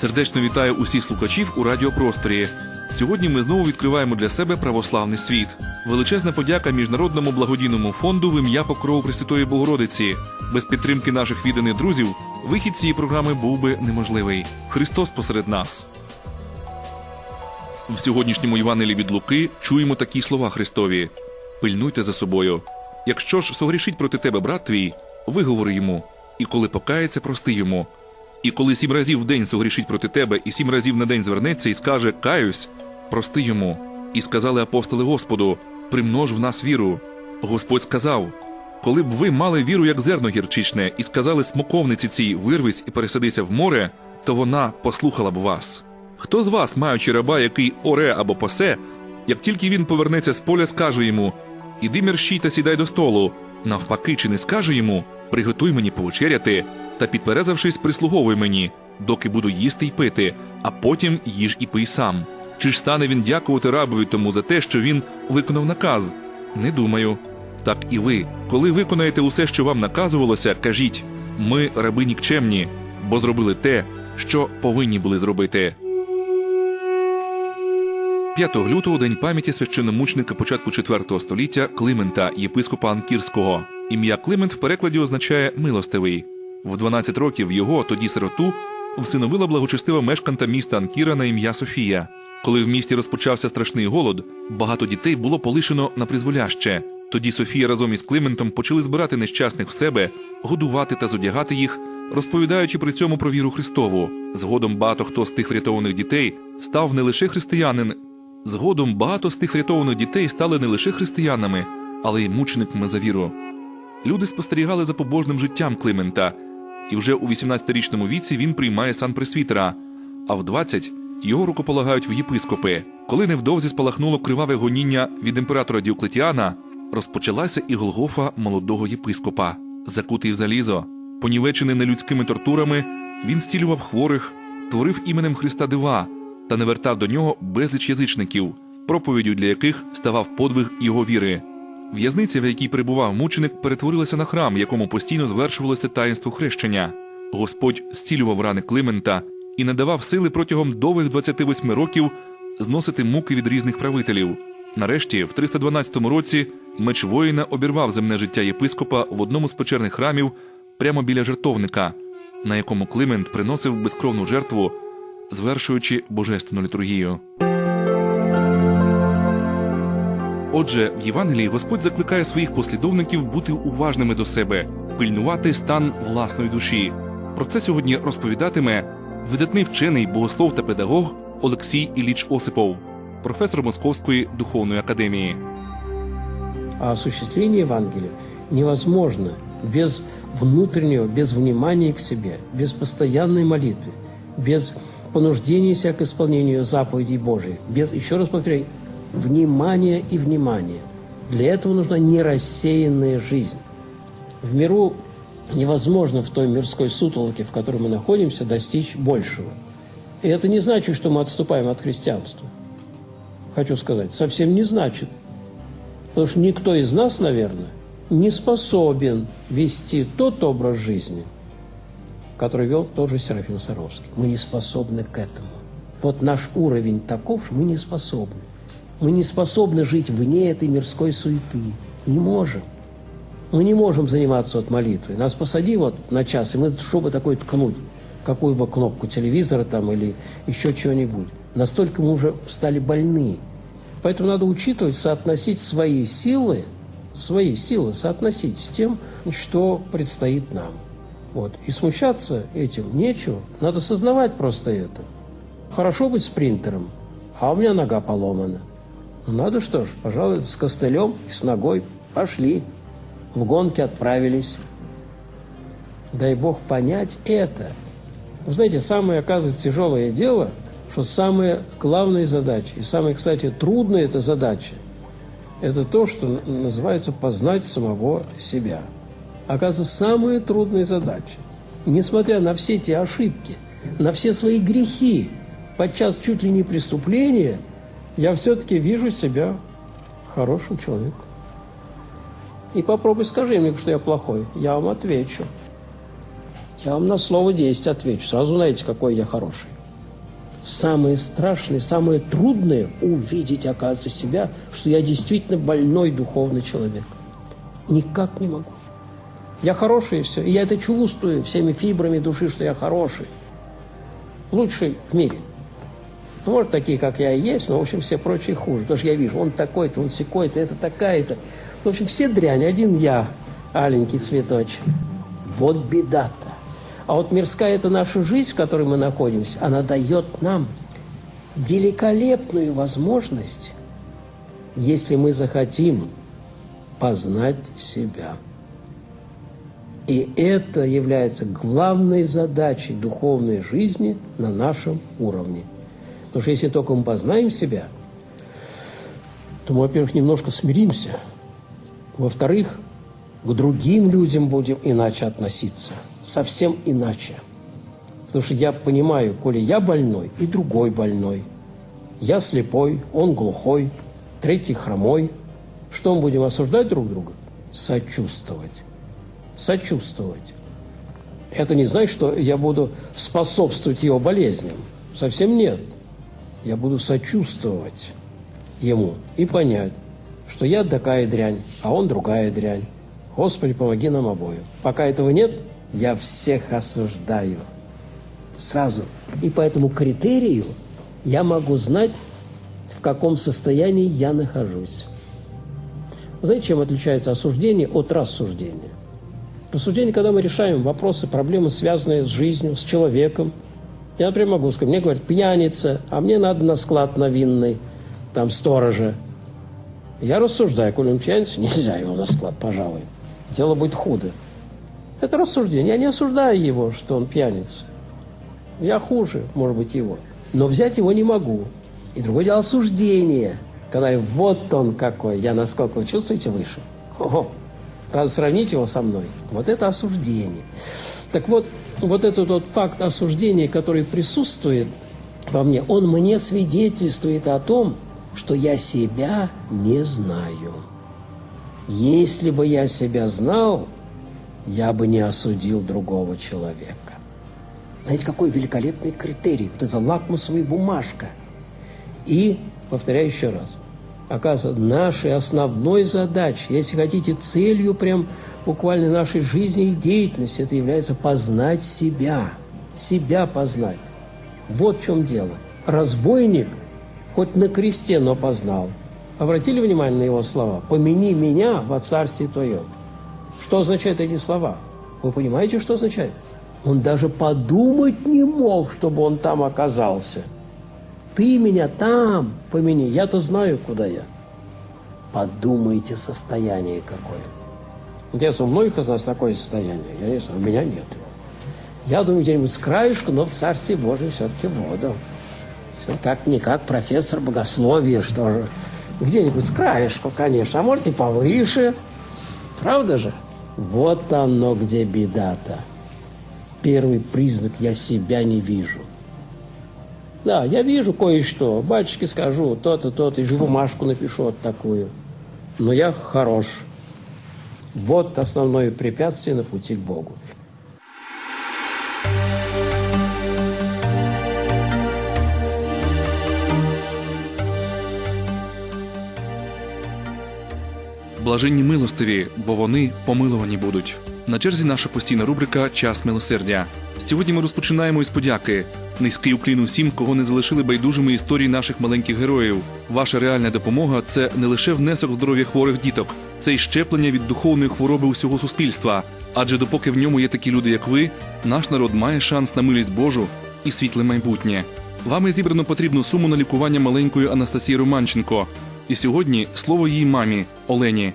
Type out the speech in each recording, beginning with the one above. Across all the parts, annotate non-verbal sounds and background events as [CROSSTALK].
Сердечно вітаю усіх слухачів у радіопросторі. Сьогодні ми знову відкриваємо для себе православний світ. Величезна подяка міжнародному благодійному фонду в ім'я Покрову Пресвятої Богородиці. Без підтримки наших відданих друзів вихід цієї програми був би неможливий. Христос посеред нас. В сьогоднішньому Євангелії від Луки чуємо такі слова Христові: пильнуйте за собою. Якщо ж согрішить проти тебе брат твій, виговори йому, і коли покається, прости йому. І коли сім разів в день согрішить проти тебе, і сім разів на день звернеться і скаже Каюсь, прости йому. І сказали апостоли Господу: примнож в нас віру. Господь сказав: Коли б ви мали віру, як зерно гірчичне, і сказали смоковниці цій вирвись і пересадися в море, то вона послухала б вас. Хто з вас, маючи раба, який оре або посе, як тільки він повернеться з поля, скаже йому: Іди мерщій та сідай до столу. Навпаки, чи не скаже йому: Приготуй мені повечеряти, та підперезавшись, прислуговуй мені, доки буду їсти й пити, а потім їж і пий сам. Чи ж стане він дякувати рабові тому за те, що він виконав наказ? Не думаю. Так і ви, коли виконаєте усе, що вам наказувалося, кажіть: ми раби нікчемні, бо зробили те, що повинні були зробити. 5 лютого день пам'яті священномучника початку 4 століття Климента, єпископа Анкірського. Ім'я Климент в перекладі означає милостивий. В 12 років його, тоді сироту, всиновила благочестива мешканта міста Анкіра на ім'я Софія. Коли в місті розпочався страшний голод, багато дітей було полишено на призволяще. Тоді Софія разом із Климентом почали збирати нещасних в себе, годувати та зодягати їх, розповідаючи при цьому про віру Христову. Згодом багато хто з тих врятованих дітей став не лише християнин. Згодом багато з тих врятованих дітей стали не лише християнами, але й мучениками за віру. Люди спостерігали за побожним життям Климента, і вже у 18-річному віці він приймає сан пресвітера, а в 20 його рукополагають в єпископи. Коли невдовзі спалахнуло криваве гоніння від імператора Діоклетіана, розпочалася і Голгофа молодого єпископа, закутий в залізо, понівечений нелюдськими тортурами, він зцілював хворих, творив іменем Христа дива та не вертав до нього безліч язичників, проповіддю для яких ставав подвиг його віри. В'язниця, в якій перебував мученик, перетворилася на храм, якому постійно звершувалося таїнство хрещення. Господь зцілював рани Климента і надавав сили протягом довгих 28 років зносити муки від різних правителів. Нарешті, в 312 році, меч воїна обірвав земне життя єпископа в одному з печерних храмів прямо біля жертовника, на якому Климент приносив безкровну жертву, звершуючи божественну літургію. Отже, в Євангелії Господь закликає своїх послідовників бути уважними до себе, пильнувати стан власної душі. Про це сьогодні розповідатиме видатний вчений богослов та педагог Олексій Іліч Осипов, професор Московської духовної академії. А осуществление Евангелия невозможно без внутреннего, без внимания к себе, без постоянной молитвы, без понуждения себя к исполнению заповедей Божьих, без, еще раз повторяю, внимания и внимания. Для этого нужна нерассеянная жизнь. В миру невозможно в той мирской сутолоке, в которой мы находимся, достичь большего. И это не значит, что мы отступаем от христианства. Хочу сказать, совсем не значит. Потому что никто из нас, наверное, не способен вести тот образ жизни, который вел тот же Серафим Саровский. Мы не способны к этому. Вот наш уровень таков, что мы не способны. Мы не способны жить вне этой мирской суеты. Не можем. Мы не можем заниматься вот молитвой. Нас посади вот на час, и мы что бы такое ткнуть, какую бы кнопку телевизора там или еще чего-нибудь. Настолько мы уже стали больны. Поэтому надо учитывать, соотносить свои силы, свои силы соотносить с тем, что предстоит нам. Вот. И смущаться этим нечего. Надо сознавать просто это. Хорошо быть спринтером, а у меня нога поломана. Ну надо что ж, пожалуй, с костылем и с ногой пошли. В гонке отправились. Дай Бог понять это. Вы знаете, самое, оказывается, тяжелое дело, что самая главная задача, и самая, кстати, трудная эта задача, это то, что называется познать самого себя. Оказывается, самая трудная задача. Несмотря на все эти ошибки, на все свои грехи, подчас чуть ли не преступления, я все-таки вижу себя хорошим человеком. И попробуй скажи мне, что я плохой. Я вам отвечу. Я вам на слово 10 отвечу. Сразу знаете, какой я хороший. самое страшное, самое трудное увидеть, оказывается, себя, что я действительно больной духовный человек. Никак не могу. Я хороший и все. И я это чувствую всеми фибрами души, что я хороший. Лучший в мире. Ну, может, такие, как я и есть, но, в общем, все прочие хуже. Потому что я вижу, он такой-то, он секой-то, это такая-то. В общем, все дрянь, один я, аленький цветочек. Вот беда-то. А вот мирская – это наша жизнь, в которой мы находимся. Она дает нам великолепную возможность, если мы захотим познать себя. И это является главной задачей духовной жизни на нашем уровне. Потому что если только мы познаем себя, то мы, во-первых, немножко смиримся. Во-вторых, к другим людям будем иначе относиться. Совсем иначе. Потому что я понимаю, коли я больной, и другой больной. Я слепой, он глухой, третий хромой. Что мы будем осуждать друг друга? Сочувствовать. Сочувствовать. Это не значит, что я буду способствовать его болезням. Совсем нет. Я буду сочувствовать ему и понять, что я такая дрянь, а он другая дрянь. Господи, помоги нам обоим. Пока этого нет, я всех осуждаю. Сразу. И по этому критерию я могу знать, в каком состоянии я нахожусь. Вы знаете, чем отличается осуждение от рассуждения? Рассуждение, когда мы решаем вопросы, проблемы, связанные с жизнью, с человеком. Я, например, могу сказать, мне говорят, пьяница, а мне надо на склад на винный, там, сторожа. Я рассуждаю, коли он пьяница, нельзя его на склад, пожалуй. Дело будет худо. Это рассуждение. Я не осуждаю его, что он пьяница. Я хуже, может быть, его. Но взять его не могу. И другое дело осуждение. Когда вот он какой, я насколько вы чувствуете выше. Хо-хо. Сравнить его со мной. Вот это осуждение. Так вот, вот этот вот факт осуждения, который присутствует во мне, он мне свидетельствует о том, что я себя не знаю. Если бы я себя знал, я бы не осудил другого человека. Знаете, какой великолепный критерий? Вот это лакмусовая бумажка. И, повторяю еще раз, оказывается, нашей основной задачей, если хотите, целью прям буквально нашей жизни и деятельности, это является познать себя. Себя познать. Вот в чем дело. Разбойник хоть на кресте, но познал. Обратили внимание на его слова? «Помяни меня во царстве твоем». Что означают эти слова? Вы понимаете, что означает? Он даже подумать не мог, чтобы он там оказался. Ты меня там помяни, я-то знаю, куда я. Подумайте, состояние какое. Интересно, у многих из нас такое состояние. Я не знаю, у меня нет его. Я думаю, где-нибудь с краешку, но в Царстве Божьем все-таки воду. Все как-никак профессор богословия, что же. Где-нибудь с краешку, конечно, а может и повыше. Правда же? Вот оно где беда-то. Первый признак – я себя не вижу. Да, я вижу кое-что. Батюшке скажу, то-то, то-то, и бумажку напишу вот такую. Но я хорош. Вот основное препятствие на пути к Богу. Блаженні милостиві, бо вони помилувані будуть. На черзі наша постійна рубрика Час милосердя. Сьогодні ми розпочинаємо із подяки. Низький уклін усім, кого не залишили байдужими історії наших маленьких героїв. Ваша реальна допомога це не лише внесок в здоров'я хворих діток, це й щеплення від духовної хвороби усього суспільства. Адже допоки в ньому є такі люди, як ви, наш народ має шанс на милість Божу і світле майбутнє. Вами зібрано потрібну суму на лікування маленької Анастасії Романченко. І сьогодні слово її мамі Олені.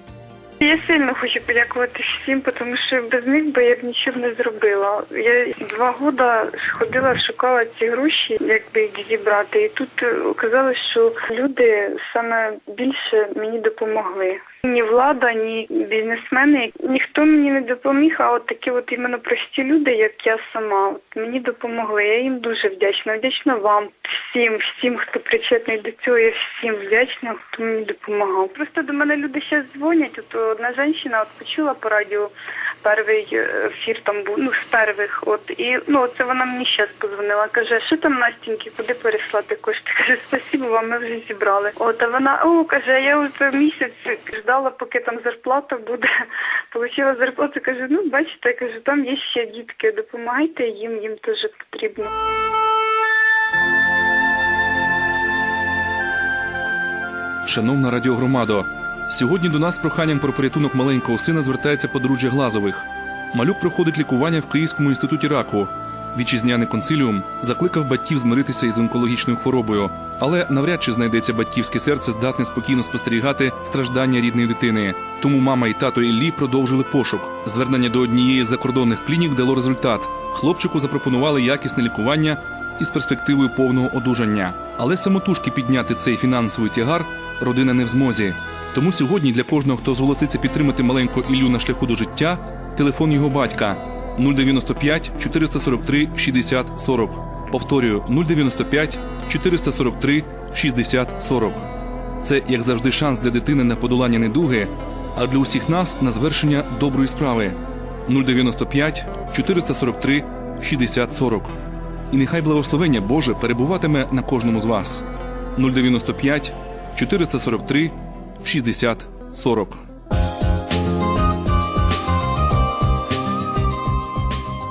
Я сильно хочу подякувати всім, тому що без них би я б нічого не зробила. Я два роки ходила, шукала ці гроші, якби їх зібрати. І тут е, оказалось, що люди саме більше мені допомогли. Ні влада, ні бізнесмени, ніхто мені не допоміг, а от такі от іменно прості люди, як я сама, от мені допомогли. Я їм дуже вдячна. Вдячна вам, всім, всім, хто причетний до цього, я всім вдячна, хто мені допомагав. Просто до мене люди ще дзвонять. От одна жінка от почула по радіо перший е, ефір там був, ну з перших. От і ну це вона мені ще позвонила. Каже, що там Настіньки, куди переслати кошти? [LAUGHS] Каже, спасибо вам, ми вже зібрали. От а вона о каже, я от місяць ждала, поки там зарплата буде. [LAUGHS] Получила зарплату, каже, ну бачите, каже, там є ще дітки, допомагайте їм, їм теж потрібно. Шановна радіогромадо, сьогодні до нас з проханням про порятунок маленького сина звертається подружжя Глазових. Малюк проходить лікування в Київському інституті раку. Вітчизняний консиліум закликав батьків змиритися із онкологічною хворобою, але навряд чи знайдеться батьківське серце здатне спокійно спостерігати страждання рідної дитини. Тому мама і тато Іллі продовжили пошук. Звернення до однієї з закордонних клінік дало результат. Хлопчику запропонували якісне лікування із перспективою повного одужання. Але самотужки підняти цей фінансовий тягар родина не в змозі. Тому сьогодні для кожного, хто зголоситься підтримати маленького Іллю на шляху до життя, телефон його батька 095 443 60 40. Повторюю 095 443 60 40. Це, як завжди, шанс для дитини на подолання недуги, а для усіх нас на звершення доброї справи 095 443 60 40. І нехай благословення Боже перебуватиме на кожному з вас. 095 443 60 40.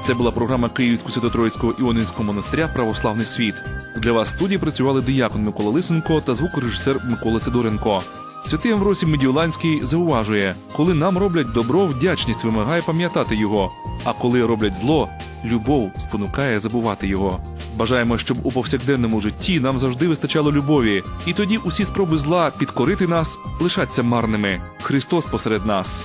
Це була програма Київського Свято-Троїцького Іонинського монастиря Православний світ. Для вас в студії працювали диякон Микола Лисенко та звукорежисер Микола Сидоренко. Святий Амвросій Медіоланський зауважує, коли нам роблять добро, вдячність вимагає пам'ятати його. А коли роблять зло, любов спонукає забувати його. Бажаємо, щоб у повсякденному житті нам завжди вистачало любові, і тоді усі спроби зла підкорити нас лишаться марними. Христос посеред нас.